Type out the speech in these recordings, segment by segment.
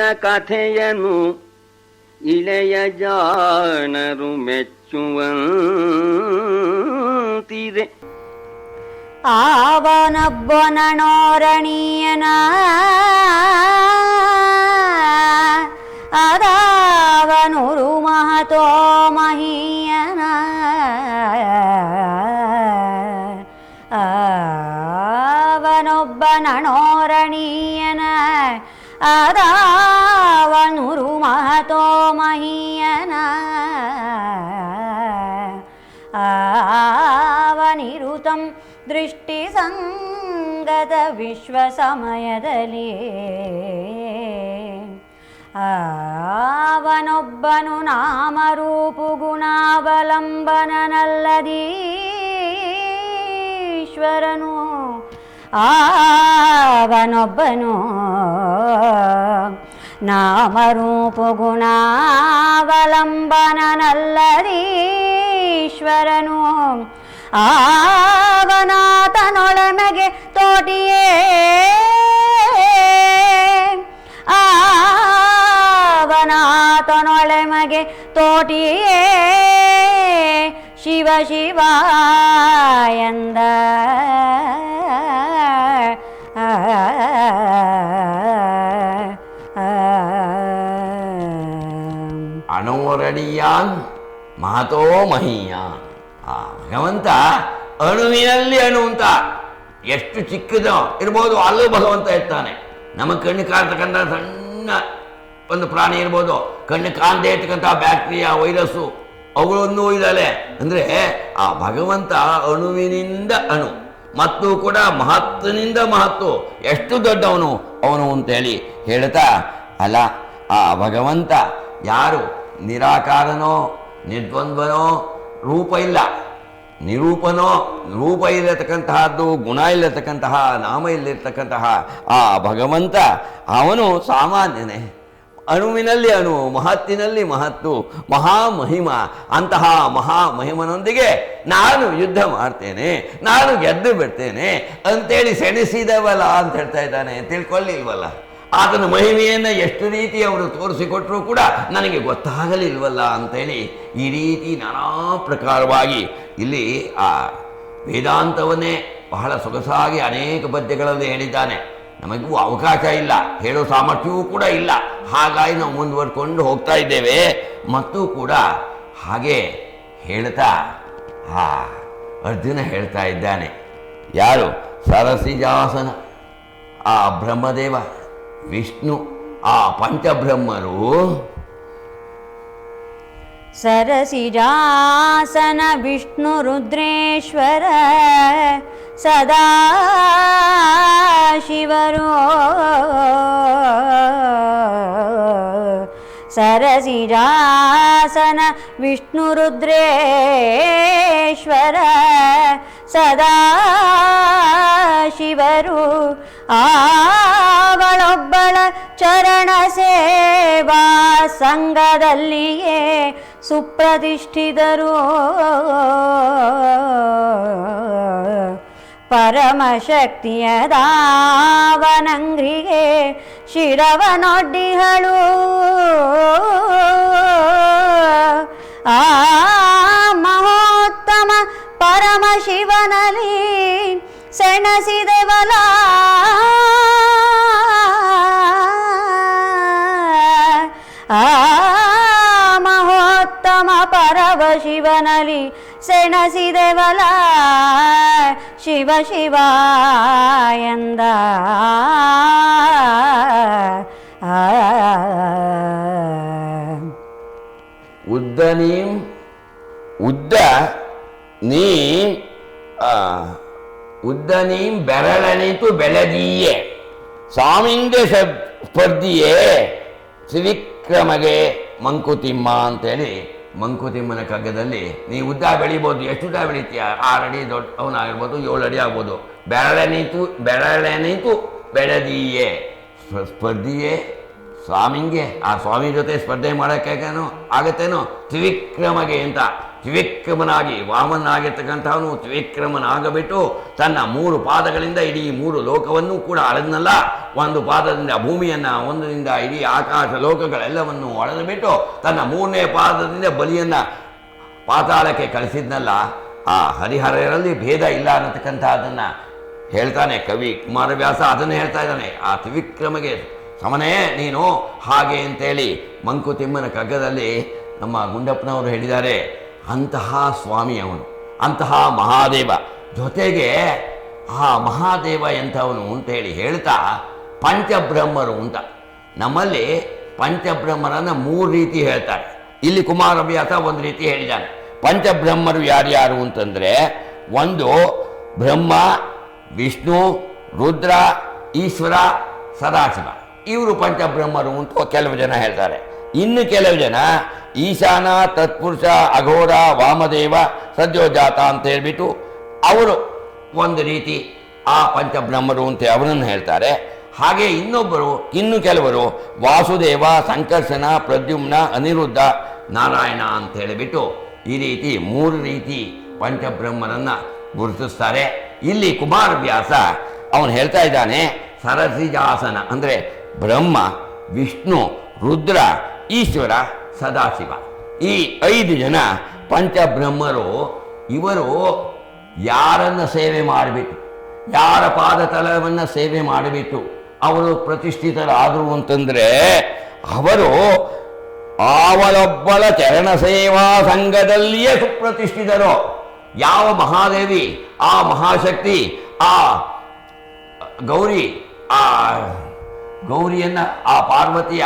ಕೃಷ್ಣ ಕಥೆಯನು ಇಳೆಯ ಜಾಣರು ಮೆಚ್ಚುವಂತಿದೆ. ಆವನೊಬ್ಬನಣೋರಣೀಯನ ಅದಾವನುರು ಮಹತೋ ಮಹೀಯನ ಆವನೊಬ್ಬನೋರಣೀಯನ ಅದಾವನುರು ವಿಶ್ವ ಸಮಯದಲ್ಲಿ ಅವನೊಬ್ಬನು ನಾಮರೂಪು ಗುಣಾವಲಂಬನನಲ್ಲದೀಶ್ವರನು ಅವನೊಬ್ಬನು ನಾಮರೂಪು ಗುಣಾವಲಂಬನನಲ್ಲದೀಶ್ವರನು ಆವನಾತನೊಳಮೆಗೆ ತೋಟಿಯೇ ಆವನಾತನೊಳೆಮಗೆ ತೋಟಿಯೇ ಶಿವ ಶಿವ ಎಂದ ಅಣೋರಣೀಯಾನ್ ಮಹತೋ ಮಹೀಯಾನ್ ಆ, ಭಗವಂತ ಅಣುವಿನಲ್ಲಿ ಅಣು ಅಂತ. ಎಷ್ಟು ಚಿಕ್ಕದೋ ಇರ್ಬೋದು, ಅಲ್ಲೂ ಭಗವಂತ ಇರ್ತಾನೆ. ನಮ್ಮ ಕಣ್ಣು ಕಾಣ್ತಕ್ಕಂಥ ಸಣ್ಣ ಒಂದು ಪ್ರಾಣಿ ಇರ್ಬೋದು. ಕಣ್ಣು ಕಾಣದೇ ಇರ್ತಕ್ಕಂಥ ಬ್ಯಾಕ್ಟೀರಿಯಾ, ವೈರಸ್ಸು, ಅವುಗಳನ್ನು ಇದ್ದಾಳೆ. ಅಂದರೆ ಆ ಭಗವಂತ ಅಣುವಿನಿಂದ ಅಣು, ಮತ್ತು ಕೂಡ ಮಹತ್ವನಿಂದ ಮಹತ್ವ ಎಷ್ಟು ದೊಡ್ಡವನು ಅವನು ಅಂತೇಳಿ ಹೇಳ್ತಾ, ಅಲ್ಲ, ಆ ಭಗವಂತ ಯಾರು ನಿರಾಕಾರನೋ, ನಿರ್ದ್ವಂದ್ವನೋ ರೂಪ ಇಲ್ಲ. ನಿರೂಪನೋ, ರೂಪ ಇಲ್ಲತಕ್ಕಂತಹದ್ದು, ಗುಣ ಇಲ್ಲತಕ್ಕಂತಹ, ನಾಮ ಇಲ್ಲಿರ್ತಕ್ಕಂತಹ ಆ ಭಗವಂತ ಅವನು ಸಾಮಾನ್ಯನೇ. ಅಣುವಿನಲ್ಲಿ ಅಣು, ಮಹತ್ತಿನಲ್ಲಿ ಮಹತ್ತು, ಮಹಾಮಹಿಮ, ಅಂತಹ ಮಹಾಮಹಿಮನೊಂದಿಗೆ ನಾನು ಯುದ್ಧ ಮಾಡ್ತೇನೆ, ನಾನು ಗೆದ್ದು ಬಿಡ್ತೇನೆ ಅಂತೇಳಿ ಸೆಣಸಿದವಲ್ಲ ಅಂತ ಹೇಳ್ತಾ ಇದ್ದಾನೆ. ತಿಳ್ಕೊಳ್ಳಿಲ್ವಲ್ಲ ಆತನ ಮಹಿಮೆಯನ್ನು ಎಷ್ಟು ರೀತಿ ಅವರು ತೋರಿಸಿಕೊಟ್ರೂ ಕೂಡ ನನಗೆ ಗೊತ್ತಾಗಲಿಲ್ವಲ್ಲ ಅಂತೇಳಿ ಈ ರೀತಿ ನಾನಾ ಪ್ರಕಾರವಾಗಿ ಇಲ್ಲಿ ಆ ವೇದಾಂತವನ್ನೇ ಬಹಳ ಸೊಗಸಾಗಿ ಅನೇಕ ಪದ್ಯಗಳಲ್ಲಿ ಹೇಳಿದ್ದಾನೆ. ನಮಗೂ ಅವಕಾಶ ಇಲ್ಲ, ಹೇಳೋ ಸಾಮರ್ಥ್ಯವೂ ಕೂಡ ಇಲ್ಲ. ಹಾಗಾಗಿ ನಾವು ಮುಂದುವರ್ಕೊಂಡು ಹೋಗ್ತಾ ಇದ್ದೇವೆ. ಮತ್ತು ಕೂಡ ಹಾಗೆ ಹೇಳ್ತಾ, ಆ ಅರ್ಜುನ ಹೇಳ್ತಾ ಇದ್ದಾನೆ. ಯಾರು? ಸರಸಿಜಾಸನ ಆ ಬ್ರಹ್ಮದೇವ. ವಿಷ್ಣು ಆ ಪಂಚಬ್ರಹ್ಮರು ಸರಸಿಜಾಸನ ವಿಷ್ಣು ರುದ್ರೇಶ್ವರ ಸದಾ ಶಿವರು ಸರಸಿಜಾಸನ ವಿಷ್ಣು ರುದ್ರೇಶ್ವರ ಸದಾ ಶಿವರು ಆವಳೊಬ್ಬಳ ಚರಣ ಸೇವಾ ಸಂಘದಲ್ಲಿಯೇ ಸುಪ್ರತಿಷ್ಠಿತರು. ಪರಮಶಕ್ತಿಯ ದಾವನಂಗ್ರಿಗೆ ಶಿರವನೊಡ್ಡಿಹಳು. ಆ ಪರಮಶಿವನಲ್ಲಿ ಸೆಣಸಿದೆವಲ ಆ ಮಹೋತ್ತಮ ಪರವ ಶಿವನಲ್ಲಿ ಸೆಣಸಿದೆವಲ ಶಿವ ಶಿವ ಎಂದ ಉದ್ದ ನೀಂ ಉದ್ದ ನೀ ಆ, ಉದ್ದ ನೀಂ ಬೆರಳನಿತು ಬೆಳೆದೀಯೆ. ಸ್ವಾಮಿಂದೆ ಸ್ಪರ್ಧಿಯೇ ತ್ರಿವಿಕ್ರಮಗೆ ಮಂಕುತಿಮ್ಮ ಅಂತೇಳಿ ಮಂಕುತಿಮ್ಮನ ಕಗ್ಗದಲ್ಲಿ ನೀ ಉದ್ದ ಬೆಳಿಬೋದು ಎಷ್ಟು ಉದ್ದ ಬೆಳಿತೀಯ? ಆರು ಅಡಿ ದೊಡ್ಡ ಅವನಾಗಿರ್ಬೋದು ಏಳು ಅಡಿ ಆಗ್ಬೋದು. ಬೆರಳೆನೀತು ಬೆರಳೆನೀತು ಬೆಳದೀಯೇ. ಸ್ಪ- ಸ್ಪರ್ಧಿಯೇ ಸ್ವಾಮಿಂಗೆ ಆ ಸ್ವಾಮಿ ಜೊತೆ ಸ್ಪರ್ಧೆ ಮಾಡೋಕ್ಕೇನೋ ಆಗತ್ತೇನೋ? ತ್ರಿವಿಕ್ರಮಗೆ ಅಂತ. ತ್ರಿವಿಕ್ರಮನಾಗಿ ವಾಮನಾಗಿರ್ತಕ್ಕಂಥವನು ತ್ರಿವಿಕ್ರಮನಾಗಬಿಟ್ಟು ತನ್ನ ಮೂರು ಪಾದಗಳಿಂದ ಇಡೀ ಮೂರು ಲೋಕವನ್ನು ಕೂಡ ಅಳೆದನಲ್ಲ. ಒಂದು ಪಾದದಿಂದ ಭೂಮಿಯನ್ನು, ಒಂದರಿಂದ ಇಡೀ ಆಕಾಶ ಲೋಕಗಳೆಲ್ಲವನ್ನು ಅಳೆದುಬಿಟ್ಟು ತನ್ನ ಮೂರನೇ ಪಾದದಿಂದ ಬಲಿಯನ್ನು ಪಾತಾಳಕ್ಕೆ ಕಳಿಸಿದ್ನಲ್ಲ. ಆ ಹರಿಹರರಲ್ಲಿ ಭೇದ ಇಲ್ಲ ಅನ್ನತಕ್ಕಂಥದ್ದನ್ನು ಹೇಳ್ತಾನೆ ಕವಿ ಕುಮಾರವ್ಯಾಸ. ಅದನ್ನು ಹೇಳ್ತಾ ಇದ್ದಾನೆ, ಆ ತ್ರಿವಿಕ್ರಮಗೆ ಸಮನೇ ನೀನು ಹಾಗೆ ಅಂತೇಳಿ ಮಂಕುತಿಮ್ಮನ ಕಗ್ಗದಲ್ಲಿ ನಮ್ಮ ಗುಂಡಪ್ಪನವರು ಹೇಳಿದ್ದಾರೆ. ಅಂತಹ ಸ್ವಾಮಿ ಅವನು, ಅಂತಹ ಮಹಾದೇವ. ಜೊತೆಗೆ ಆ ಮಹಾದೇವ ಎಂಥವನು ಅಂತೇಳಿ ಹೇಳ್ತಾ ಪಂಚಬ್ರಹ್ಮರು ಅಂತ. ನಮ್ಮಲ್ಲಿ ಪಂಚಬ್ರಹ್ಮರನ್ನು ಮೂರು ರೀತಿ ಹೇಳ್ತಾರೆ. ಇಲ್ಲಿ ಕುಮಾರವ್ಯಾಸ ಒಂದು ರೀತಿ ಹೇಳಿದ್ದಾನೆ. ಪಂಚಬ್ರಹ್ಮರು ಯಾರ್ಯಾರು ಅಂತಂದರೆ ಒಂದು ಬ್ರಹ್ಮ, ವಿಷ್ಣು, ರುದ್ರ, ಈಶ್ವರ, ಸದಾಶಿವ. ಇವರು ಪಂಚಬ್ರಹ್ಮರು ಅಂತ ಕೆಲವು ಜನ ಹೇಳ್ತಾರೆ. ಇನ್ನು ಕೆಲವು ಜನ ಈಶಾನ, ತತ್ಪುರುಷ, ಅಘೋರ, ವಾಮದೇವ, ಸದ್ಯೋಜಾತ ಅಂತ ಹೇಳಿಬಿಟ್ಟು ಅವರು ಒಂದು ರೀತಿ ಆ ಪಂಚಬ್ರಹ್ಮರು ಅಂತ ಅವರನ್ನು ಹೇಳ್ತಾರೆ. ಹಾಗೆ ಇನ್ನೊಬ್ಬರು, ಇನ್ನು ಕೆಲವರು ವಾಸುದೇವ, ಸಂಕರ್ಷಣ, ಪ್ರದ್ಯುಮ್ನ, ಅನಿರುದ್ಧ, ನಾರಾಯಣ ಅಂತ ಹೇಳಿಬಿಟ್ಟು ಈ ರೀತಿ ಮೂರು ರೀತಿ ಪಂಚಬ್ರಹ್ಮರನ್ನ ಗುರುತಿಸ್ತಾರೆ. ಇಲ್ಲಿ ಕುಮಾರವ್ಯಾಸ ಅವನು ಹೇಳ್ತಾ ಇದ್ದಾನೆ, ಸರಸಿಜಾಸನ ಅಂದರೆ ಬ್ರಹ್ಮ, ವಿಷ್ಣು, ರುದ್ರ ಈಶ್ವರ ಸದಾಶಿವ. ಈ ಐದು ಜನ ಪಂಚಬ್ರಹ್ಮರು, ಇವರು ಯಾರನ್ನು ಸೇವೆ ಮಾಡಬೇಕು? ಯಾರ ಪಾದತಲವನ್ನು ಸೇವೆ ಮಾಡಬೇಕು? ಅವರು ಪ್ರತಿಷ್ಠಿತರಾದರು ಅಂತಂದರೆ ಅವರು ಅವಳೊಬ್ಬಳ ಚರಣ ಸೇವಾ ಸಂಘದಲ್ಲಿಯೇ ಸುಪ್ರತಿಷ್ಠಿತರು. ಯಾವ ಮಹಾದೇವಿ, ಆ ಮಹಾಶಕ್ತಿ, ಆ ಗೌರಿ, ಆ ಗೌರಿಯನ್ನು, ಆ ಪಾರ್ವತಿಯ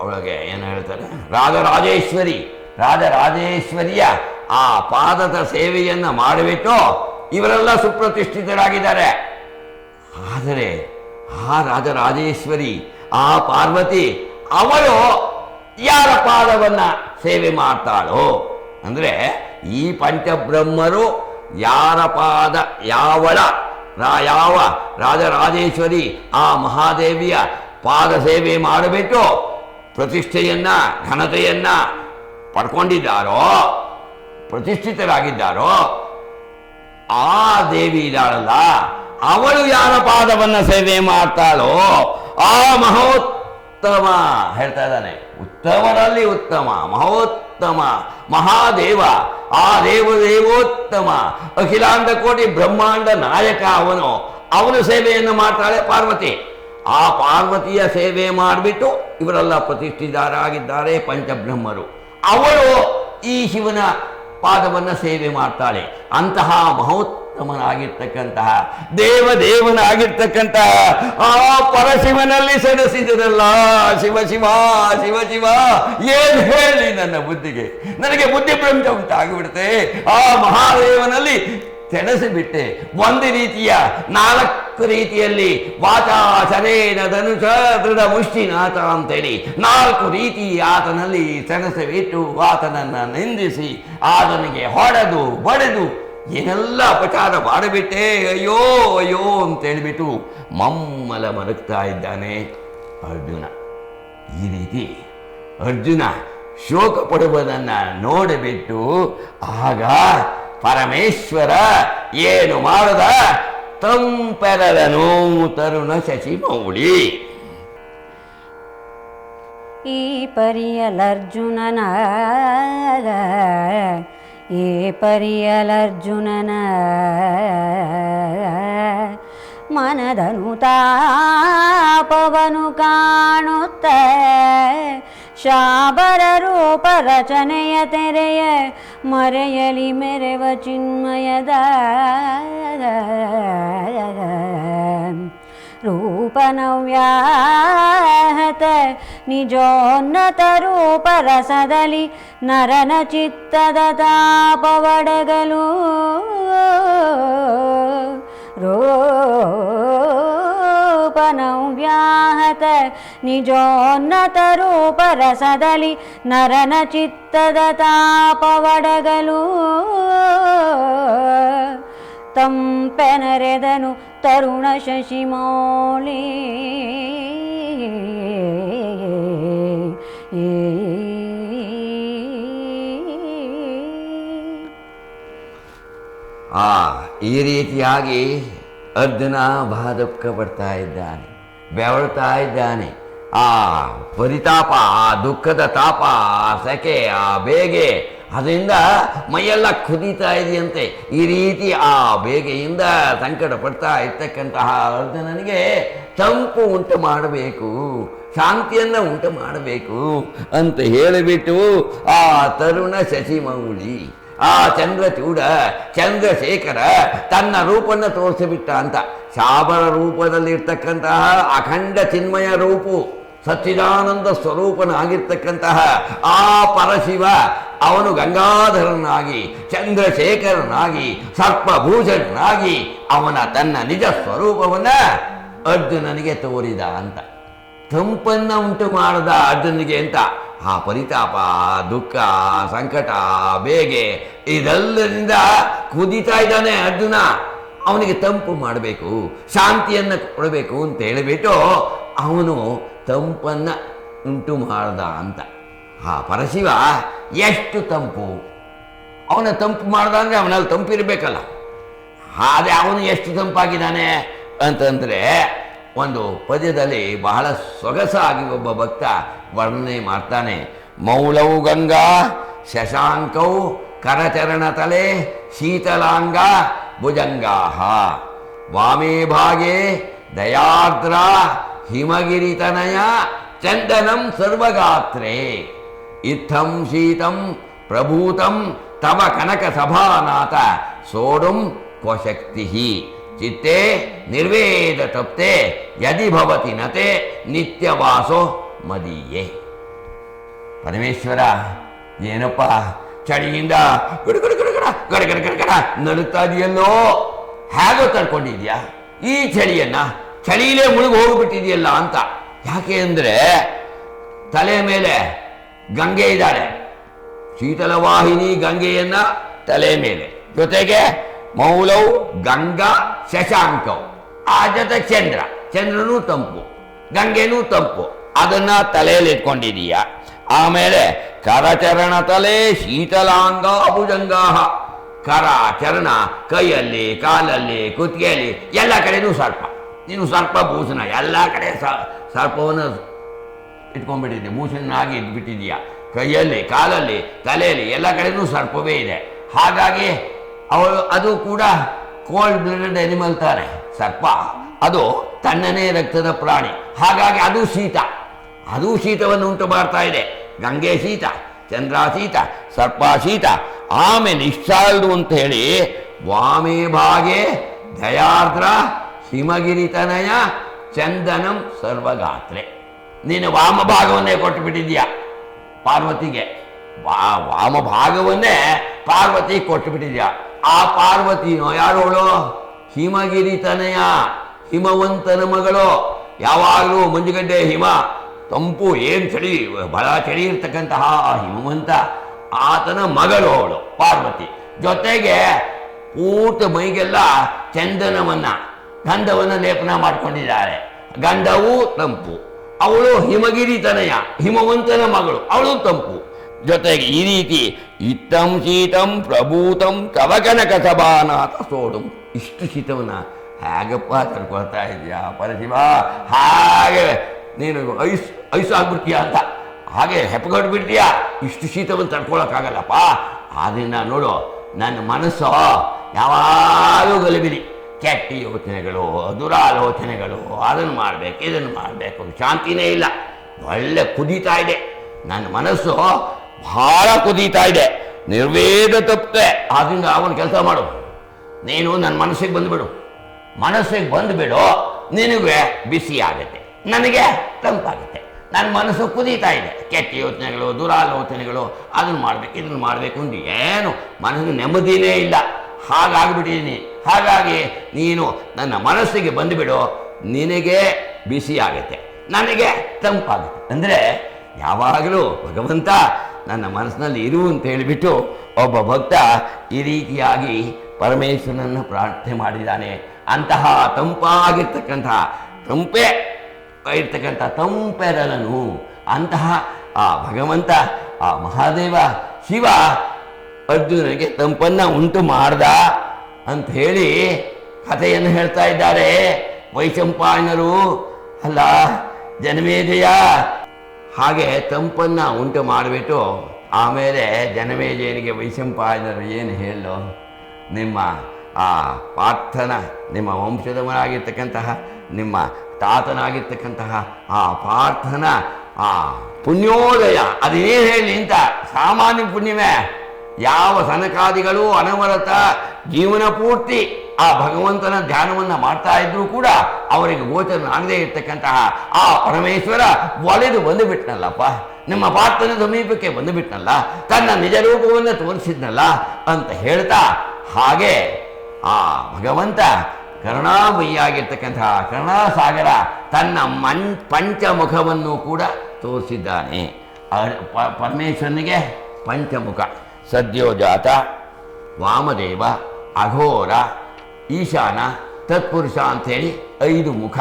ಅವಳಿಗೆ ಏನು ಹೇಳ್ತಾರೆ? ರಾಜರಾಜೇಶ್ವರಿ, ರಾಜರಾಜೇಶ್ವರಿಯ ಆ ಪಾದದ ಸೇವೆಯನ್ನು ಮಾಡಿಬಿಟ್ಟು ಇವರೆಲ್ಲ ಸುಪ್ರತಿಷ್ಠಿತರಾಗಿದ್ದಾರೆ. ಆದರೆ ಆ ರಾಜರಾಜೇಶ್ವರಿ, ಆ ಪಾರ್ವತಿ, ಅವಳು ಯಾರ ಪಾದವನ್ನು ಸೇವೆ ಮಾಡ್ತಾಳೋ? ಅಂದರೆ ಈ ಪಂಚಬ್ರಹ್ಮರು ಯಾರ ಪಾದ, ಯಾವಳ ಯಾವ ರಾಜರಾಜೇಶ್ವರಿ ಆ ಮಹಾದೇವಿಯ ಪಾದ ಸೇವೆ ಮಾಡಿಬಿಟ್ಟು ಪ್ರತಿಷ್ಠೆಯನ್ನ, ಘನತೆಯನ್ನ ಪಡ್ಕೊಂಡಿದ್ದಾರೋ, ಪ್ರತಿಷ್ಠಿತರಾಗಿದ್ದಾರೋ, ಆ ದೇವಿ ಇದ್ದಾಳಲ್ಲ, ಅವಳು ಯಾರ ಪಾದವನ್ನ ಸೇವೆ ಮಾಡ್ತಾಳೋ, ಆ ಮಹೋತ್ತಮ ಹೇಳ್ತಾ ಇದ್ದಾನೆ. ಉತ್ತಮರಲ್ಲಿ ಉತ್ತಮ, ಮಹೋತ್ತಮ, ಮಹಾದೇವ, ಆ ದೇವ ದೇವೋತ್ತಮ, ಅಖಿಲಾಂಡ ಕೋಟಿ ಬ್ರಹ್ಮಾಂಡ ನಾಯಕ ಅವನು. ಅವನು ಸೇವೆಯನ್ನು ಮಾಡ್ತಾಳೆ ಪಾರ್ವತಿ. ಆ ಪಾರ್ವತಿಯ ಸೇವೆ ಮಾಡಿಬಿಟ್ಟು ಇವರೆಲ್ಲ ಪ್ರತಿಷ್ಠಿತರಾಗಿದ್ದಾರೆ ಪಂಚಬ್ರಹ್ಮರು. ಅವಳು ಈ ಶಿವನ ಪಾದವನ್ನ ಸೇವೆ ಮಾಡ್ತಾಳೆ. ಅಂತಹ ಮಹೋತ್ತಮನಾಗಿರ್ತಕ್ಕಂತಹ, ದೇವದೇವನಾಗಿರ್ತಕ್ಕಂತಹ ಆ ಪರಶಿವನಲ್ಲಿ ಸೆಣಸಿದರಲ್ಲ ಶಿವ ಶಿವ ಶಿವ ಶಿವ, ಏನು ಹೇಳಿ ನನ್ನ ಬುದ್ಧಿಗೆ? ನನಗೆ ಬುದ್ಧಿ ಪ್ರಂಚ ಉಂಟಾಗಿಬಿಡುತ್ತೆ. ಆ ಮಹಾದೇವನಲ್ಲಿ ಸೆಣಸಿಬಿಟ್ಟೆ ಒಂದು ರೀತಿಯ ನಾಲ್ಕು ರೀತಿಯಲ್ಲಿ ವಾಚಾ ಶರೇನ ಧನುಷ ದೃಢ ಮುಷ್ಟಿನಾಥ ಅಂತೇಳಿ ನಾಲ್ಕು ರೀತಿ ಆತನಲ್ಲಿ ಸೆಣಸಬಿಟ್ಟು ಆತನನ್ನು ನಿಂದಿಸಿ ಆತನಿಗೆ ಹೊಡೆದು ಬಡೆದು ಏನೆಲ್ಲ ಅಪಚಾರ ಮಾಡಿಬಿಟ್ಟೆ? ಅಯ್ಯೋ ಅಯ್ಯೋ ಅಂತ ಹೇಳಿಬಿಟ್ಟು ಮಮ್ಮಲ ಮರುಗ್ತಾ ಇದ್ದಾನೆ ಅರ್ಜುನ. ಈ ರೀತಿ ಅರ್ಜುನ ಶೋಕ ಪಡುವುದನ್ನು ನೋಡಿಬಿಟ್ಟು ಆಗ ಪರಮೇಶ್ವರ ಏನು ಮಾಡದ? ತಂಪೆರದನು ತರುಣ ಶಶಿ ಮೌಳಿ. ಈ ಪರಿಯಲರ್ಜುನನ ಈ ಪರಿಯಲರ್ಜುನನ ಮನದನು ತಾಪವನು ಕಾಣುತ್ತ ಶಾಬರ ರೂಪ ರಚನೆಯ ತೆರೆಯ ಮರೆಯಲಿ ಮೆರೆವ ಚಿನ್ಮಯದ ರೂಪನವ್ಯಾಹತ ನಿಜೋನ್ನತ ರೂಪ ರಸದಲ್ಲಿ ನರನ ಚಿತ್ತದ ತಾಪವಡಗಲು ರೂಪನವ್ಯಾಹತ ನಿಜೋನ್ನತ ರೂಪ ರಸದಲ್ಲಿ ನರನ ಚಿತ್ತದ ತಾಪವಡಗಲು. ತಂಪೆನರೆದನು ತರುಣ ಶಶಿಮೌಳಿ ಆ ಈ ರೀತಿಯಾಗಿ ಅರ್ಜುನ ಬಹಳ ದುಃಖ ಪಡ್ತಾ ಇದ್ದಾನೆ, ಬೆವಳ್ತಾ ಇದ್ದಾನೆ. ಆ ಪರಿತಾಪ, ಆ ದುಃಖದ ತಾಪ, ಆ ಸೆಕೆ, ಆ ಬೇಗೆ, ಅದರಿಂದ ಮೈಯೆಲ್ಲ ಕುದೀತಾ ಇದೆಯಂತೆ. ಈ ರೀತಿ ಆ ಬೇಗೆಯಿಂದ ಸಂಕಟ ಪಡ್ತಾ ಇರ್ತಕ್ಕಂತಹ ಅರ್ಜುನನಿಗೆ ತಂಪು ಉಂಟು ಮಾಡಬೇಕು, ಶಾಂತಿಯನ್ನು ಉಂಟು ಮಾಡಬೇಕು ಅಂತ ಹೇಳಿಬಿಟ್ಟು ಆ ತರುಣ ಶಶಿಮೌಳಿ ಆ ಚಂದ್ರಚೂಡ, ಚಂದ್ರಶೇಖರ ತನ್ನ ರೂಪನ್ನು ತೋರಿಸಿಬಿಟ್ಟ ಅಂತ. ಶಾಬರ ರೂಪದಲ್ಲಿರ್ತಕ್ಕಂತಹ ಅಖಂಡ ಚಿನ್ಮಯ ರೂಪು, ಸಚ್ಚಿದಾನಂದ ಸ್ವರೂಪನಾಗಿರ್ತಕ್ಕಂತಹ ಆ ಪರಶಿವ ಅವನು ಗಂಗಾಧರನಾಗಿ, ಚಂದ್ರಶೇಖರನಾಗಿ, ಸರ್ಪಭೂಷಣನಾಗಿ ಅವನ ತನ್ನ ನಿಜ ಸ್ವರೂಪವನ್ನ ಅರ್ಜುನನಿಗೆ ತೋರಿದ ಅಂತ. ತಂಪನ್ನ ಉಂಟು ಮಾಡದ ಅರ್ಜುನಿಗೆ ಅಂತ ಆ ಪರಿತಾಪ, ದುಃಖ, ಸಂಕಟ, ಬೇಗೆ, ಇದೆಲ್ಲದಿಂದ ಕುದೀತಾ ಇದ್ದಾನೆ ಅರ್ಜುನ. ಅವನಿಗೆ ತಂಪು ಮಾಡಬೇಕು, ಶಾಂತಿಯನ್ನು ಕೊಡಬೇಕು ಅಂತ ಹೇಳಿಬಿಟ್ಟು ಅವನು ತಂಪನ್ನು ಉಂಟು ಮಾಡ್ದ ಅಂತ. ಆ ಪರಶಿವ ಎಷ್ಟು ತಂಪು? ಅವನ ತಂಪು ಮಾಡ್ದ ಅಂದರೆ ಅವನಲ್ಲಿ ತಂಪಿರಬೇಕಲ್ಲ. ಆದರೆ ಅವನು ಎಷ್ಟು ತಂಪಾಗಿದ್ದಾನೆ ಅಂತಂದರೆ ಒಂದು ಪದ್ಯದಲ್ಲಿ ಬಹಳ ಸೊಗಸಾಗಿ ಒಬ್ಬ ಭಕ್ತ ವರ್ಣನೆ ಮಾಡ್ತಾನೆ. ಮೌಲವು ಗಂಗಾ, ಶಶಾಂಕೌ, ಕರಚರಣ ತಲೆ, ಶೀತಲಾಂಗ, ಭುಜಂಗಾಹ. ವಾಮೇ ಭಾಗೆ, ದಯಾರ್ದ್ರ ಹಿಮಗಿರಿತನಯ ಚಂದನಂ ಸರ್ವಗಾತ್ರೇ. ಇತ್ತಂ ಶೀತಂ ಪ್ರಭೂತಂ, ತವ ಕನಕ ಸಭಾನಾಥ, ಸೋಡುಂ ಕ್ವಶಕ್ತಿ ಚಿತ್ತೆ ನಿರ್ವೇದ ತಪ್ತೆ ಯದಿ ಭವತಿ ನತೆ ನಿತ್ಯವಾಸೋ ಮದೀಯೇ. ಪರಮೇಶ್ವರ, ಏನಪ್ಪ, ಚಳಿಯಿಂದ ಗಡಗಡ ನಡುತ್ತಾ ಇದೆಯಲ್ಲೋ? ಹೇಗೋ ತಡ್ಕೊಂಡಿದ್ಯಾ? ಈ ಚಳಿಯನ್ನ ಚಳಿಯೇ ಮುಳುಗಿ ಹೋಗ್ಬಿಟ್ಟಿದೆಯಲ್ಲ ಅಂತ. ಯಾಕೆ ಅಂದರೆ ತಲೆ ಮೇಲೆ ಗಂಗೆ ಇದ್ದಾಳೆ. ಶೀತಲವಾಹಿನಿ ಗಂಗೆಯನ್ನ ತಲೆ ಮೇಲೆ. ಜೊತೆಗೆ ಮೌಲವು ಗಂಗಾ ಶಶಾಂಕವು ಆ ಜೊತೆ ಚಂದ್ರ. ಚಂದ್ರನೂ ತಂಪು, ಗಂಗೆನೂ ತಂಪು. ಅದನ್ನ ತಲೆಯಲ್ಲಿ ಇಟ್ಕೊಂಡಿದೀಯ. ಆಮೇಲೆ ಕರಚರಣ ತಲೆ, ಶೀತಲಾಂಗ ಅಭುಜಂಗಾಹ ಕರ ಚರಣ ಕೈಯಲ್ಲಿ, ಕಾಲಲ್ಲಿ, ಕುತ್ತಿಗೆಯಲ್ಲಿ, ಎಲ್ಲ ಕಡೆನೂ ಸರ್ಪ. ನೀನು ಸರ್ಪ, ಭೂಷಣ, ಎಲ್ಲ ಕಡೆ ಸ- ಸರ್ಪವನ್ನು ಇಟ್ಕೊಂಡ್ಬಿಟ್ಟಿದ್ದೆ. ಆಗಿ ಇಟ್ಬಿಟ್ಟಿದೀಯ ಕೈಯಲ್ಲಿ, ಕಾಲಲ್ಲಿ, ತಲೆಯಲ್ಲಿ, ಎಲ್ಲ ಕಡೆನೂ ಸರ್ಪವೇ ಇದೆ. ಹಾಗಾಗಿ ಅವಳು, ಅದು ಕೂಡ ಕೋಲ್ಡ್ ಬ್ಲಡೆಡ್ ಅನಿಮಲ್ ತಾನೆ, ಸರ್ಪ. ಅದು ತಣ್ಣನೇ ರಕ್ತದ ಪ್ರಾಣಿ. ಹಾಗಾಗಿ ಅದು ಶೀತ. ಅದು ಶೀತವನ್ನು ಉಂಟು ಮಾಡ್ತಾ ಇದೆ. ಗಂಗೆ ಶೀತ, ಚಂದ್ರ ಶೀತ, ಸರ್ಪ ಶೀತ. ಆಮೆ ನಿಶ್ಚಾಲ್ದು ಅಂತ ಹೇಳಿ ವಾಮೇ ಭಾಗೆ ದಯಾರ್ದ್ರ ಹಿಮಗಿರಿತನಯ ಚಂದನಂ ಸರ್ವಗಾತ್ರೆ. ನೀನು ವಾಮ ಭಾಗವನ್ನೇ ಕೊಟ್ಟು ಪಾರ್ವತಿಗೆ. ವಾ, ವಾಮ ಭಾಗವನ್ನೇ ಪಾರ್ವತಿ ಕೊಟ್ಟು ಆ ಪಾರ್ವತಿನೋ ಯಾರೋಳು ಹಿಮಗಿರಿ ತನಯ, ಹಿಮವಂತನ ಮಗಳು. ಯಾವಾಗಲೂ ಮಂಜುಗಡ್ಡೆ, ಹಿಮ, ತಂಪು ಏನು ಚಳಿ, ಬಹಳ ಚಳಿ ಇರ್ತಕ್ಕಂತಹ ಆ ಹಿಮವಂತ, ಆತನ ಮಗಳು ಅವಳು, ಪಾರ್ವತಿ. ಜೊತೆಗೆ ಊಟ ಮೈಗೆಲ್ಲ ಚಂದನವನ್ನ, ಗಂಧವನ್ನ ಲೇಪನ ಮಾಡ್ಕೊಂಡಿದ್ದಾರೆ. ಗಂಧವು ತಂಪು. ಅವಳು ಹಿಮಗಿರಿ ತನಯ, ಹಿಮವಂತನ ಮಗಳು, ಅವಳು ತಂಪು. ಜೊತೆಗೆ ಈ ರೀತಿ ಇತ್ತಂ ಶೀತಂ ಪ್ರಭೂತಂ ಕವಕನಕ ಸಭಾನಾಥ ಸೋಡು ಇಷ್ಟು ಶೀತವನ್ನು ಹೇಗಪ್ಪ ತಡ್ಕೊಳ್ತಾ ಇದೆಯಾ? ಪರಶಿವ, ಹಾಗೆ ನೀನು ಐಸ್ ಐಸ್ ಆಗ್ಬಿಡ್ತೀಯ ಅಂತ. ಹಾಗೆ ಹೆಪ್ಪಗಟ್ಟು ಬಿಡ್ತೀಯ? ಇಷ್ಟು ಶೀತವನ್ನು ತಡ್ಕೊಳಕ್ಕಾಗಲ್ಲಪ್ಪ. ಆದ್ರಿಂದ ನೋಡು, ನನ್ನ ಮನಸ್ಸು ಯಾವಾಗಲೂ ಗಲಿಬಿಲಿ. ಕೆಟ್ಟ ಯೋಚನೆಗಳು, ದುರಾಲೋಚನೆಗಳು, ಅದನ್ನು ಮಾಡಬೇಕು, ಇದನ್ನು ಮಾಡಬೇಕು. ಶಾಂತಿನೇ ಇಲ್ಲ. ಒಳ್ಳೆ ಕುದೀತಾ ಇದೆ. ನನ್ನ ಮನಸ್ಸು ಬಹಳ ಕುದೀತಾ ಇದೆ. ನಿರ್ವೇದ ತಪ್ಪೆ ಆದ್ರಿಂದ ಅವನು ಕೆಲಸ ಮಾಡು. ನೀನು ನನ್ನ ಮನಸ್ಸಿಗೆ ಬಂದುಬಿಡು. ಮನಸ್ಸಿಗೆ ಬಂದುಬಿಡು ನಿನಗೆ ಬಿಸಿ ಆಗುತ್ತೆ. ನನಗೆ ತಂಪಾಗುತ್ತೆ. ನನ್ನ ಮನಸ್ಸು ಕುದೀತಾ ಇದೆ. ಕೆಟ್ಟ ಯೋಚನೆಗಳು, ದುರಾಲೋಚನೆಗಳು, ಅದನ್ನು ಮಾಡಬೇಕು, ಇದನ್ನು ಮಾಡಬೇಕು ಅಂತ ಏನು ಮನಸ್ಸಿಗೆ ನೆಮ್ಮದಿನೇ ಇಲ್ಲ. ಹಾಗಾಗ್ಬಿಟ್ಟಿದ್ದೀನಿ ಹಾಗಾಗಿ ನೀನು ನನ್ನ ಮನಸ್ಸಿಗೆ ಬಂದುಬಿಡು. ನಿನಗೆ ಬಿಸಿ ಆಗುತ್ತೆ. ನನಗೆ ತಂಪಾಗುತ್ತೆ. ಅಂದರೆ ಯಾವಾಗಲೂ ಭಗವಂತ ನನ್ನ ಮನಸ್ಸಿನಲ್ಲಿ ಇರು ಅಂತ ಹೇಳಿಬಿಟ್ಟು ಒಬ್ಬ ಭಕ್ತ ಈ ರೀತಿಯಾಗಿ ಪರಮೇಶ್ವರನನ್ನು ಪ್ರಾರ್ಥನೆ ಮಾಡಿದ್ದಾನೆ. ಅಂತಹ ತಂಪಾಗಿರ್ತಕ್ಕಂತಹ ತಂಪೆ ಇರ್ತಕ್ಕಂಥ ತಂಪೆರಲನು ಅಂತಹ ಆ ಭಗವಂತ, ಆ ಮಹಾದೇವ, ಶಿವ ಅರ್ಜುನನಿಗೆ ತಂಪನ್ನು ಉಂಟು ಮಾಡ್ದ ಅಂತ ಹೇಳಿ ಕಥೆಯನ್ನು ಹೇಳ್ತಾ ಇದ್ದಾರೆ. ವೈಶಂಪಾಯನರು, ಅಲ್ಲ, ಜನಮೇಜಯ ಹಾಗೆ ತಂಪನ್ನು ಉಂಟು ಮಾಡಿಬಿಟ್ಟು ಆಮೇಲೆ ಜನಮೇಜಯನಿಗೆ ವೈಶಂಪಾಯನರು ಏನು ಹೇಳು ನಿಮ್ಮ ಆ ಪಾರ್ಥನ, ನಿಮ್ಮ ವಂಶದವನಾಗಿರ್ತಕ್ಕಂತಹ, ನಿಮ್ಮ ತಾತನಾಗಿರ್ತಕ್ಕಂತಹ ಆ ಪಾರ್ಥನ, ಆ ಪುಣ್ಯೋದಯ, ಅದೇನು ಹೇಳಿ ಅಂತ ಸಾಮಾನ್ಯ ಪುಣ್ಯವೇ, ಯಾವ ಸನಕಾದಿಗಳು ಅನವರತ ಜೀವನ ಪೂರ್ತಿ ಆ ಭಗವಂತನ ಧ್ಯಾನವನ್ನ ಮಾಡ್ತಾ ಇದ್ರು ಕೂಡ ಅವರಿಗೆ ಗೋಚರನಾಗದೇ ಇರ್ತಕ್ಕಂತಹ ಆ ಪರಮೇಶ್ವರ ಒಲೆದು ಬಂದು ಬಿಟ್ನಲ್ಲಪ್ಪ ನಿಮ್ಮ ಪಾತ್ರನ ಸಮೀಪಕ್ಕೆ ಬಂದು ಬಿಟ್ನಲ್ಲ ತನ್ನ ನಿಜ ರೂಪವನ್ನು ತೋರಿಸಿದ್ನಲ್ಲ ಅಂತ ಹೇಳ್ತಾ ಹಾಗೆ ಆ ಭಗವಂತ ಕರುಣಾಮಯಿಯಾಗಿರ್ತಕ್ಕಂತಹ ಕರುಣಾಸಾಗರ ತನ್ನ ಮನ್ ಪಂಚಮುಖವನ್ನು ಕೂಡ ತೋರಿಸಿದ್ದಾನೆ. ಪರಮೇಶ್ವರನಿಗೆ ಪಂಚಮುಖ. ಸದ್ಯೋಜಾತ, ವಾಮದೇವ, ಅಘೋರ ಈಶಾನ, ತತ್ಪುರುಷ ಅಂಥೇಳಿ ಐದು ಮುಖ.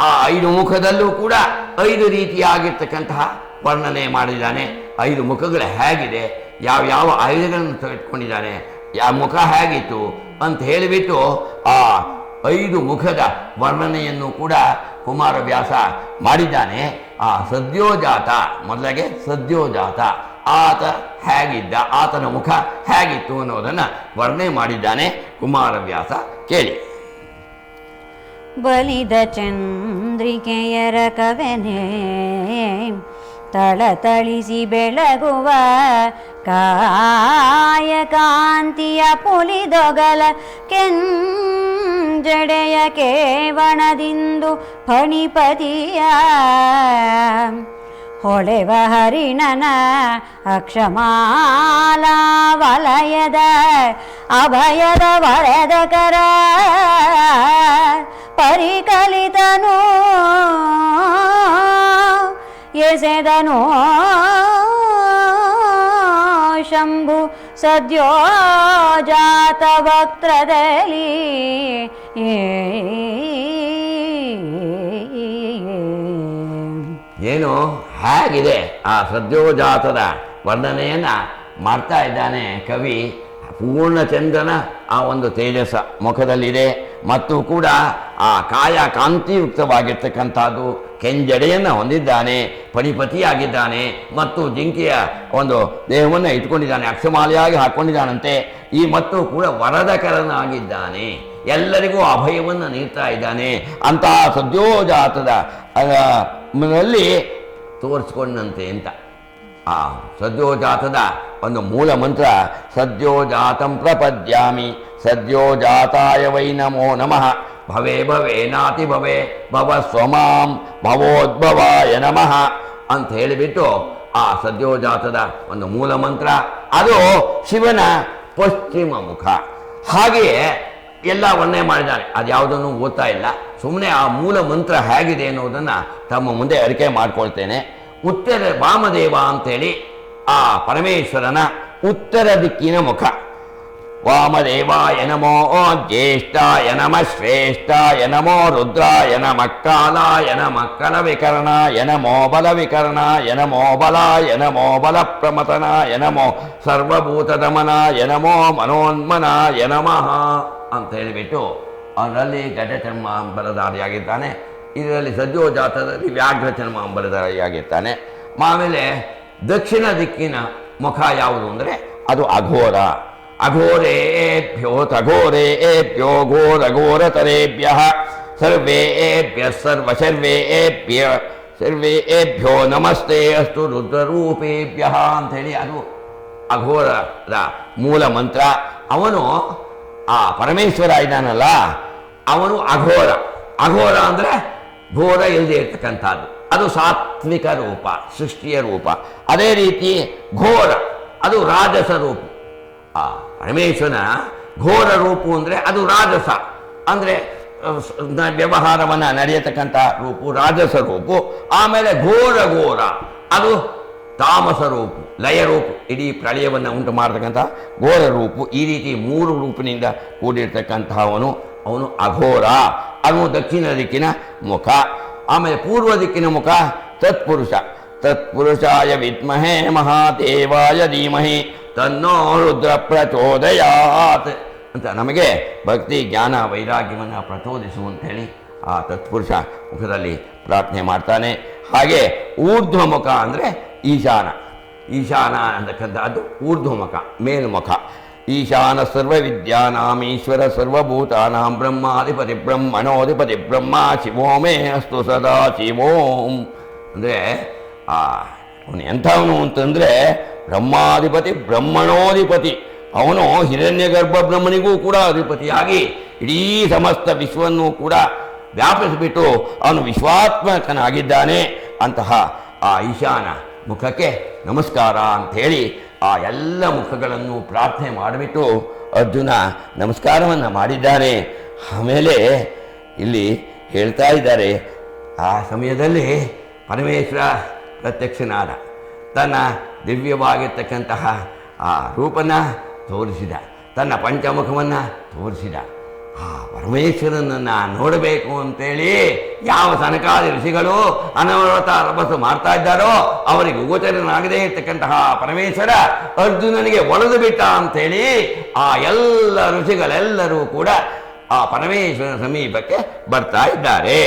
ಆ ಐದು ಮುಖದಲ್ಲೂ ಕೂಡ ಐದು ರೀತಿಯಾಗಿರ್ತಕ್ಕಂತಹ ವರ್ಣನೆ ಮಾಡಿದ್ದಾನೆ. ಐದು ಮುಖಗಳು ಹೇಗಿದೆ, ಯಾವ ಯಾವ ಆಯುಧಗಳನ್ನು ತೆಗೆದುಕೊಂಡಿದ್ದಾನೆ ಯಾವ ಮುಖ ಹೇಗಿತ್ತು ಅಂತ ಹೇಳಿಬಿಟ್ಟು ಆ ಐದು ಮುಖದ ವರ್ಣನೆಯನ್ನು ಕೂಡ ಕುಮಾರವ್ಯಾಸ ಮಾಡಿದ್ದಾನೆ. ಆ ಸದ್ಯೋಜಾತ, ಮೊದಲಿಗೆ ಸದ್ಯೋಜಾತ, ಆತ ಹೇಗಿದ್ದ, ಆತನ ಮುಖ ಹೇಗಿತ್ತು ಅನ್ನೋದನ್ನು ವರ್ಣನೆ ಮಾಡಿದ್ದಾನೆ ಕುಮಾರವ್ಯಾಸ. ಕೇಳಿ. ಬಲಿದ ಚಂದ್ರಿಕೆಯರ ಕವೆನೆ ತಳತಳಿಸಿ ಬೆಳಗುವ ಕಾಯ ಕಾಂತಿಯ ಪುಲಿದೊಗಲ ಕೆಂಜಡೆಯ ಕೇವಣದಿಂದು ಫಣಿಪತಿಯ ಹೊಳೆವ ಹರಿಣನ ಅಕ್ಷಮಾಲ ವಲಯದ ಅಭಯದ ವರದ ಕರ ಪರಿಕಲಿತನು, ಎಸೆದನು. ಶಂಭು ಸದ್ಯೋ ಜಾತ ಭಕ್ತದಲ್ಲಿ ಏನು? ಹೇಗಿದೆ? ಆ ಸದ್ಯೋಜಾತದ ವರ್ಣನೆಯನ್ನ ಮಾಡ್ತಾ ಇದ್ದಾನೆ ಕವಿ. ಪೂರ್ಣಚಂದ್ರನ ಆ ಒಂದು ತೇಜಸ್ಸ ಮುಖದಲ್ಲಿದೆ. ಮತ್ತು ಕೂಡ ಆ ಕಾಯ ಕಾಂತಿಯುಕ್ತವಾಗಿರ್ತಕ್ಕಂಥದ್ದು ಕೆಂಜಡೆಯನ್ನು ಹೊಂದಿದ್ದಾನೆ ಪಣಿಪತಿಯಾಗಿದ್ದಾನೆ ಮತ್ತು ಜಿಂಕೆಯ ಒಂದು ದೇಹವನ್ನು ಇಟ್ಕೊಂಡಿದ್ದಾನೆ ಅಕ್ಷಮಾಲೆಯಾಗಿ ಹಾಕ್ಕೊಂಡಿದ್ದಾನಂತೆ ಈ ಮತ್ತು ಕೂಡ ವರದಕರನಾಗಿದ್ದಾನೆ. ಎಲ್ಲರಿಗೂ ಅಭಯವನ್ನು ನೀಡ್ತಾ ಇದ್ದಾನೆ. ಅಂತಹ ಸದ್ಯೋಜಾತದ ನಲ್ಲಿ ತೋರಿಸ್ಕೊಂಡಂತೆ ಅಂತ. ಆ, ಸದ್ಯೋಜಾತದ ಒಂದು ಮೂಲ ಮಂತ್ರ, ಸದ್ಯೋಜಾತಂ ಪ್ರಪದ್ಯಾಮಿ, ಸದ್ಯೋಜಾತಾಯ ವೈ ನಮೋ ನಮಃ. ಭವೇ ಭವೇ ನಾತಿ ಭವೇ ಭವ ಸ್ವಮಾಂ ಭವೋದ್ಭವಾಯ ನಮಃ ಅಂತ ಹೇಳಿಬಿಟ್ಟು ಆ ಸದ್ಯೋಜಾತದ ಒಂದು ಮೂಲ ಮಂತ್ರ. ಅದು ಶಿವನ ಪಶ್ಚಿಮ ಮುಖ. ಹಾಗೆಯೇ ಎಲ್ಲ ಒಂದೇ ಮಾಡಿದ್ದಾರೆ. ಅದ್ಯಾವುದನ್ನು ಓದ್ತಾ ಇಲ್ಲ. ಸುಮ್ಮನೆ ಆ ಮೂಲ ಮಂತ್ರ ಹೇಗಿದೆ ಅನ್ನೋದನ್ನು ತಮ್ಮ ಮುಂದೆ ಅರಿಕೆ ಮಾಡ್ಕೊಳ್ತೇನೆ. ಉತ್ತರ ವಾಮದೇವ ಅಂತೇಳಿ ಆ ಪರಮೇಶ್ವರನ ಉತ್ತರ ದಿಕ್ಕಿನ ಮುಖ. ವಾಮದೇವಾಯ ನಮೋ ಜ್ಯೇಷ್ಠಾಯ ನಮ ಶ್ರೇಷ್ಠಾಯ ನಮೋ ರುದ್ರಾಯ ನಮ ಕಾಲಾಯ ನಮ ಕಲ ವಿಕರಣಾಯ ನಮೋ ಬಲ ವಿಕರಣಾಯ ನಮೋ ಬಲಾಯ ನಮೋ ಬಲ ಪ್ರಮತನಾಯ ನಮೋ ಸರ್ವಭೂತದಮನಾಯ ನಮೋ ಮನೋನ್ಮನಾಯ ನಮಃ ಅಂತ ಹೇಳಿಬಿಟ್ಟು ಅದರಲ್ಲಿ ಘಟ ಚರ್ಮಾಂಬರಧಾರಿಯಾಗಿದ್ದಾನೆ ಇದರಲ್ಲಿ ಸದ್ಯೋಜಾತದಲ್ಲಿ ವ್ಯಾಘ್ರ ಚರ್ಮಾಂಬರಧಾರಿಯಾಗಿರ್ತಾನೆ ಆಮೇಲೆ ದಕ್ಷಿಣ ದಿಕ್ಕಿನ ಮುಖ ಯಾವುದು ಅಂದರೆ ಅದು ಅಘೋರ. ಅಘೋರೇಭ್ಯೋ ತಘೋರೇಭ್ಯೋ ಘೋರ ಘೋರತರೇಭ್ಯ ಸರ್ವೇಭ್ಯ ಸರ್ವ ಸರ್ವೇಭ್ಯ ಸರ್ವೇಭ್ಯೋ ನಮಸ್ತೆ ಅಸ್ತು ರುದ್ರರೂಪೇಭ್ಯ ಅಂಥೇಳಿ ಅದು ಅಘೋರದ ಮೂಲ ಮಂತ್ರ. ಅವನು ಆ ಪರಮೇಶ್ವರ ಇದ್ದಾನಲ್ಲ, ಅವನು ಅಘೋರ. ಅಘೋರ ಅಂದರೆ ಘೋರ ಇಲ್ಲದೆ ಇರ್ತಕ್ಕಂಥದ್ದು ಅದು ಸಾತ್ವಿಕ ರೂಪ, ಸೃಷ್ಟಿಯ ರೂಪ. ಅದೇ ರೀತಿ ಘೋರ, ಅದು ರಾಜಸ ರೂಪ. ಆ, ಪರಮೇಶ್ವರನ ಘೋರ ರೂಪು ಅಂದರೆ ಅದು ರಾಜಸ. ಅಂದರೆ ವ್ಯವಹಾರವನ್ನು ನಡೆಯತಕ್ಕಂಥ ರೂಪು, ರಾಜಸ ರೂಪು. ಆಮೇಲೆ ಘೋರ ಘೋರ, ಅದು ತಾಮಸ ರೂಪು, ಲಯ ರೂಪು. ಇಡೀ ಪ್ರಳಯವನ್ನು ಉಂಟು ಮಾಡತಕ್ಕಂಥ ಘೋರ ರೂಪು. ಈ ರೀತಿ ಮೂರು ರೂಪಿನಿಂದ ಕೂಡಿರ್ತಕ್ಕಂಥವನು ಅವನು ಅಘೋರ. ಅವನು ದಕ್ಷಿಣ ದಿಕ್ಕಿನ ಮುಖ. ಆಮೇಲೆ ಪೂರ್ವ ದಿಕ್ಕಿನ ಮುಖ ತತ್ಪುರುಷ. ತತ್ಪುರುಷಾಯ ವಿದ್ಮಹೇ ಮಹಾದೇವಾಯ ಧೀಮಹಿ. ತನ್ನೋ ರುದ್ರ ಪ್ರಚೋದಯಾತ್. ಅಂತ ನಮಗೆ ಭಕ್ತಿ, ಜ್ಞಾನ, ವೈರಾಗ್ಯವನ್ನು ಪ್ರಚೋದಿಸು ಅಂತೇಳಿ ಆ ತತ್ಪುರುಷ ಮುಖದಲ್ಲಿ ಪ್ರಾರ್ಥನೆ ಮಾಡ್ತಾನೆ. ಹಾಗೆ ಊರ್ಧ್ವಮುಖ ಅಂದರೆ ಈಶಾನ. ಈಶಾನ ಅಂತಕ್ಕಂಥದ್ದು ಊರ್ಧ್ವಮುಖ, ಮೇಲ್ಮುಖ. ಈಶಾನ ಈಶ್ವರ ಸರ್ವಭೂತಾನಾಂ ಬ್ರಹ್ಮಾಧಿಪತಿ ಬ್ರಹ್ಮಣೋಧಿಪತಿ ಬ್ರಹ್ಮ ಶಿವೋಮೇ ಅಸ್ತು ಸದಾ ಶಿವೋಂ. ಅಂದರೆ, ಆ, ಅವನು ಎಂಥವನು ಅಂತಂದರೆ, ಬ್ರಹ್ಮಾಧಿಪತಿ ಬ್ರಹ್ಮಣೋಧಿಪತಿ. ಅವನು ಹಿರಣ್ಯ ಗರ್ಭ ಬ್ರಹ್ಮನಿಗೂ ಕೂಡ ಅಧಿಪತಿಯಾಗಿ, ಇಡೀ ಸಮಸ್ತ ವಿಶ್ವವನ್ನು ಕೂಡ ವ್ಯಾಪಿಸಿಬಿಟ್ಟು ಅವನು ವಿಶ್ವಾತ್ಮಕನಾಗಿದ್ದಾನೆ ಅಂತಹ ಆ ಈಶಾನ ಮುಖಕ್ಕೆ ನಮಸ್ಕಾರ ಅಂಥೇಳಿ ಆ ಎಲ್ಲ ಮುಖಗಳನ್ನು ಪ್ರಾರ್ಥನೆ ಮಾಡಿಬಿಟ್ಟು ಅರ್ಜುನ ನಮಸ್ಕಾರವನ್ನು ಮಾಡಿದ್ದಾನೆ. ಆಮೇಲೆ ಇಲ್ಲಿ ಹೇಳ್ತಾ ಇದ್ದಾರೆ, ಆ ಸಮಯದಲ್ಲಿ ಪರಮೇಶ್ವರ ಪ್ರತ್ಯಕ್ಷನಾದ, ತನ್ನ ದಿವ್ಯವಾಗಿರ್ತಕ್ಕಂತಹ ಆ ರೂಪನ ತೋರಿಸಿದ, ತನ್ನ ಪಂಚಮುಖವನ್ನು ತೋರಿಸಿದ. ಆ, ಪರಮೇಶ್ವರನನ್ನು ನೋಡಬೇಕು ಅಂತೇಳಿ ಯಾವ ಸನಕಾದಿ ಋಷಿಗಳು ಅನವರತ ರಭಸು ಮಾಡ್ತಾ ಇದ್ದಾರೋ ಅವರಿಗೆ ಗೋಚರನಾಗದೇ ಇರ್ತಕ್ಕಂತಹ ಪರಮೇಶ್ವರ ಅರ್ಜುನನಿಗೆ ಒಡೆದು ಬಿಟ್ಟ ಅಂತೇಳಿ ಆ ಎಲ್ಲ ಋಷಿಗಳೆಲ್ಲರೂ ಕೂಡ ಆ ಪರಮೇಶ್ವರನ ಸಮೀಪಕ್ಕೆ ಬರ್ತಾ ಇದ್ದಾರೆ.